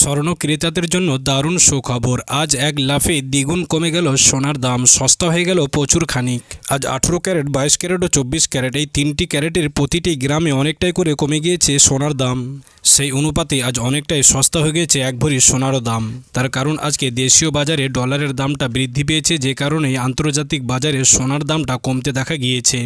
স্বর্ণ ক্রেতাদের জন্য দারুণ সুখবর। আজ এক লাফে দ্বিগুণ কমে গেল সোনার দাম। সস্তা হয়ে গেল প্রচুর খানিক। আজ আঠেরো ক্যারেট, বাইশ ক্যারেট ও চব্বিশ ক্যারেট এই তিনটি ক্যারেটের প্রতিটি গ্রামে অনেকটাই করে কমে গিয়েছে সোনার দাম। সেই অনুপাতে আজ অনেকটাই সস্তা হয়ে গিয়েছে এক ভরি সোনারও দাম। তার কারণ আজকে দেশীয় বাজারে ডলারের দামটা বৃদ্ধি পেয়েছে যে কারণে আন্তর্জাতিক বাজারে সোনার দামটা কমতে দেখা গিয়েছে।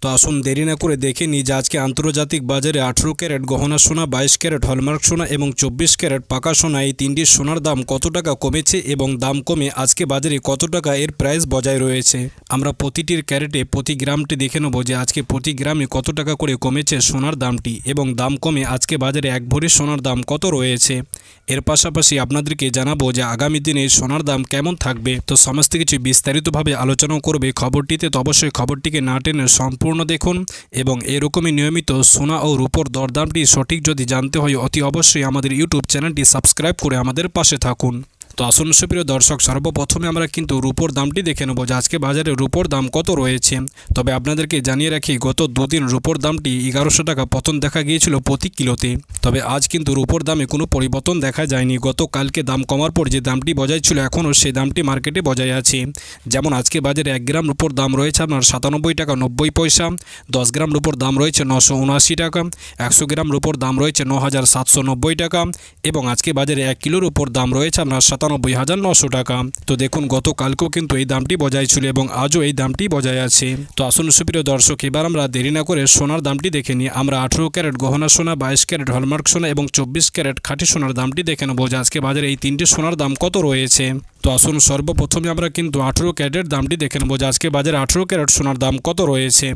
তো আসুন দেরি না করে দেখে নিই যে আজকে আন্তর্জাতিক বাজারে আঠেরো ক্যারেট, গহনা সোনা, বাইশ ক্যারেট, হলমার্ক সোনা এবং চব্বিশ ক্যারেট, পাকা সোনা এই তিনটি সোনার দাম কত টাকা কমেছে এবং দাম কমে আজকে বাজারে কত টাকা এর প্রাইস বজায় রয়েছে? আমরা প্রতিটির ক্যারেটে প্রতি গ্রামটি দেখে নেব যে আজকে প্রতি গ্রামে কত টাকা করে কমেছে সোনার দামটি এবং দাম কমে আজকে বাজারে এক ভরি সোনার দাম কত রয়েছে। এর পাশাপাশি আপনাদেরকে জানাব যে আগামী দিনে সোনার দাম কেমন থাকবে। তো সমস্ত কিছু বিস্তারিতভাবে আলোচনাও করবে খবরটিতে, তো অবশ্যই খবরটিকে না টেনে সম্পূর্ণ দেখুন এবং এরকমই নিয়মিত সোনা ও রূপর দরদামটি সঠিক যদি জানতে হয়, অতি অবশ্যই আমাদের ইউটিউব চ্যানেলটি সাবস্ক্রাইব করে আমাদের পাশে থাকুন। তো আসুন সুপ্রিয় দর্শক, সর্বপ্রথমে আমরা কিন্তু রূপোর দামটি দেখে নেব যে আজকে বাজারে রূপোর দাম কত রয়েছে। তবে আপনাদেরকে জানিয়ে রাখি, গত দুদিন রূপোর দামটি এগারোশো টাকা পতন দেখা গিয়েছিল প্রতি কিলোতে। তবে আজ কিন্তু রূপোর দামে কোনো পরিবর্তন দেখা যায়নি। গতকালকে দাম কমার পর যে দামটি বজায় ছিল, এখনও সেই দামটি মার্কেটে বজায় আছে। যেমন আজকে বাজারে এক গ্রাম রূপোর দাম রয়েছে আপনার সাতানব্বই টাকা নব্বই পয়সা, দশ গ্রাম রূপোর দাম রয়েছে নশো উনআশি টাকা, একশো গ্রাম রূপোর দাম রয়েছে ন হাজার সাতশো নব্বই টাকা এবং আজকে বাজারে এক কিলোর উপর দাম রয়েছে আপনার সাতানব্বই হাজার নশো টাকা। তো দেখুন, গতকালকেও কিন্তু এই দামটি বজায় ছিল এবং আজও এই দামটি বজায় আছে। তো আসুন, সুপ্রিয় দর্শক, এবার আমরা দেরি না করে সোনার দামটি দেখে নিই। আমরা আঠেরো ক্যারেট গহনা সোনা, বাইশ ক্যারেট হলমার্ক সোনা এবং চব্বিশ ক্যারেট খাঁটি সোনার দামটি দেখে নেব যে আজকে বাজারে এই তিনটি সোনার দাম কত রয়েছে। তো আসুন, সর্বপ্রথমে আমরা কিন্তু আঠেরো ক্যারেটের দামটি দেখে নেব যে আজকে বাজারে আঠেরো ক্যারেট সোনার দাম কত রয়েছে।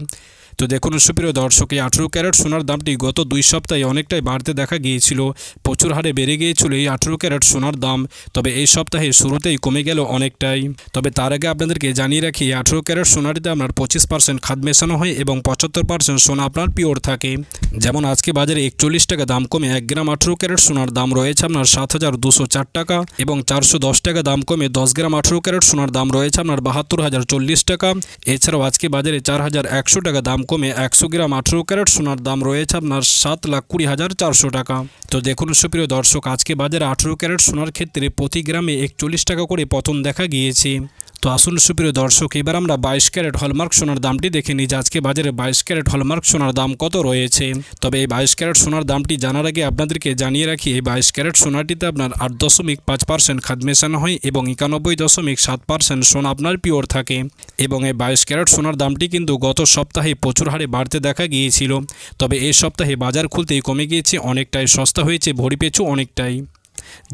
তো দেখুন, সুপ্রিয় দর্শক, এই আঠেরো ক্যারেট সোনার দামটি গত দুই সপ্তাহে অনেকটাই বাড়তে দেখা গিয়েছিল। প্রচুর হারে বেড়ে গিয়েছিল এই আঠেরো ক্যারেট সোনার দাম। তবে এই সপ্তাহে শুরুতেই কমে গেল অনেকটাই। তবে তার আগে আপনাদেরকে জানিয়ে রাখি আঠেরো ক্যারেট সোনাটিতে আপনার পঁচিশ পার্সেন্ট খাদ মেশানো হয় এবং পঁচাত্তর পার্সেন্ট সোনা আপনার পিওর থাকে। যেমন আজকে বাজারে একচল্লিশ টাকা দাম কমে এক গ্রাম আঠেরো ক্যারেট সোনার দাম রয়েছে আপনার সাত হাজার দুশো চার টাকা এবং চারশো দশ টাকা দাম কমে দশ গ্রাম আঠেরো ক্যারেট সোনার দাম রয়েছে আপনার বাহাত্তর হাজার চল্লিশ টাকা। এছাড়াও আজকে বাজারে চার হাজার একশো টাকা দাম কমে একশো গ্রাম আঠেরো ক্যারেট সোনার দাম রয়েছে আপনার সাত লাখ কুড়ি হাজার চারশো টাকা। তো দেখুন সুপ্রিয় দর্শক, আজকে বাজারে আঠেরো ক্যারেট সোনার ক্ষেত্রে প্রতি গ্রামে একচল্লিশ টাকা করে পতন দেখা গিয়েছে। তো আসুন সুপ্রিয় দর্শক, এবার আমরা বাইশ ক্যারেট হলমার্ক সোনার দামটি দেখে নিই। যে আজকে বাজারে বাইশ ক্যারেট হলমার্ক সোনার দাম কত রয়েছে? তবে এই বাইশ ক্যারেট সোনার দামটি জানার আগে আপনাদেরকে জানিয়ে রাখি, এই বাইশ ক্যারেট সোনাটিতে আপনার আট দশমিক পাঁচ পার্সেন্ট খাদ মেশানো হয় এবং একানব্বই দশমিক সাত পার্সেন্ট সোনা আপনার পিওর থাকে। এবং এই বাইশ ক্যারেট সোনার দামটি কিন্তু গত সপ্তাহে প্রচুর হারে বাড়তে দেখা গিয়েছিল। তবে এই সপ্তাহে বাজার খুলতেই কমে গিয়েছে, অনেকটাই সস্তা হয়েছে, ভরি পেছু অনেকটাই।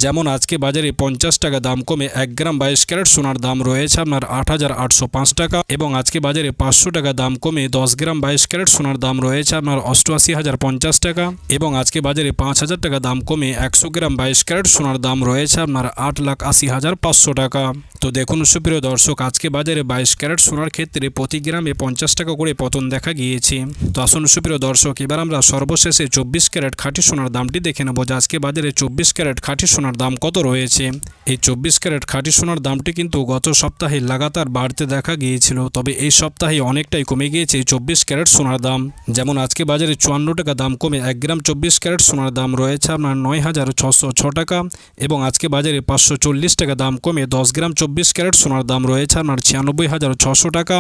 যেমন আজকে বাজারে পঞ্চাশ টাকা দাম কমে এক গ্রাম বাইশ ক্যারেট সোনার দাম রয়েছে আপনার আট হাজার আটশো পাঁচ টাকা এবং আজকে বাজারে পাঁচশো টাকা দাম কমে দশ গ্রাম বাইশ ক্যারেট সোনার দাম রয়েছে আপনার অষ্টআশি হাজার পঞ্চাশ টাকা এবং আজকে বাজারে পাঁচ হাজার টাকা দাম কমে একশো গ্রাম বাইশ ক্যারেট সোনার দাম রয়েছে আপনার আট লাখ আশি হাজার পাঁচশো টাকা। তো দেখুন সুপ্রিয় দর্শক, আজকে বাজারে বাইশ ক্যারেট সোনার ক্ষেত্রে প্রতি গ্রামে পঞ্চাশ টাকা করে পতন দেখা গিয়েছে। তো আসুন সুপ্রিয় দর্শক, এবার আমরা সর্বশেষে চব্বিশ ক্যারেট খাঁটি সোনার দামটি দেখে নেব যে আজকে বাজারে চব্বিশ ক্যারেট খাঁটি সোনার দাম কত রয়েছে? এই চব্বিশ ক্যারেট খাঁটি সোনার দামটি কিন্তু গত সপ্তাহে লাগাতার বাড়তে দেখা গিয়েছিল, তবে এই সপ্তাহে অনেকটাই কমে গিয়েছে এই চব্বিশ ক্যারেট সোনার দাম। যেমন আজকে বাজারে চুয়ান্ন টাকা দাম কমে এক গ্রাম চব্বিশ ক্যারেট সোনার দাম রয়েছে আপনার নয় হাজার ছশো ছ টাকা, এবং আজকে বাজারে পাঁচশো চল্লিশ টাকা দাম কমে দশ গ্রাম চব্বিশ ক্যারেট সোনার দাম রয়েছে আপনার ছিয়ানব্বই হাজার ছশো টাকা,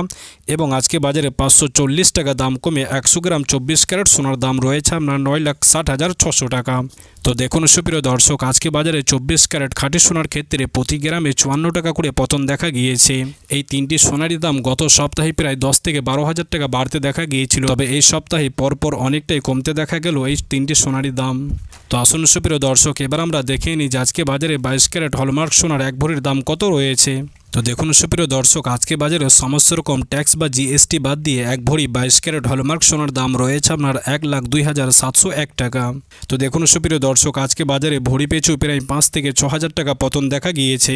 এবং আজকে বাজারে পাঁচশো চল্লিশ টাকা দাম কমে একশো গ্রাম চব্বিশ ক্যারেট সোনার দাম রয়েছে আপনার নয় লাখ ষাট হাজার ছশো টাকা। তো দেখুন সুপ্রিয় দর্শক আজকে বাজারে চব্বিশ ক্যারেট খাঁটি সোনার ক্ষেত্রে প্রতি গ্রামে চুয়ান্ন টাকা করে পতন দেখা গিয়েছে। এই তিনটি সোনারি দাম গত সপ্তাহে প্রায় দশ থেকে বারো হাজার টাকা বাড়তে দেখা গিয়েছিল। তবে এই সপ্তাহে পরপর অনেকটাই কমতে দেখা গেল এই তিনটি সোনারি দাম। তো আসন সুপ্রিয় দর্শক, এবার আমরা দেখে নিই যে আজকে বাজারে বাইশ ক্যারেট হলমার্ক সোনার এক ভরির দাম কত রয়েছে। তো দেখুন সুপ্রিয় দর্শক, আজকে বাজারে সমস্ত রকম ট্যাক্স বা জিএসটি বাদ দিয়ে এক ভরি বাইশ ক্যারেট হলমার্ক সোনার দাম রয়েছে আপনার এক লাখ দুই হাজার সাতশো এক টাকা। তো দেখুন সুপ্রিয় দর্শক, আজকে বাজারে ভরি পেছু প্রায় পাঁচ থেকে ছ হাজার টাকা পতন দেখা গিয়েছে।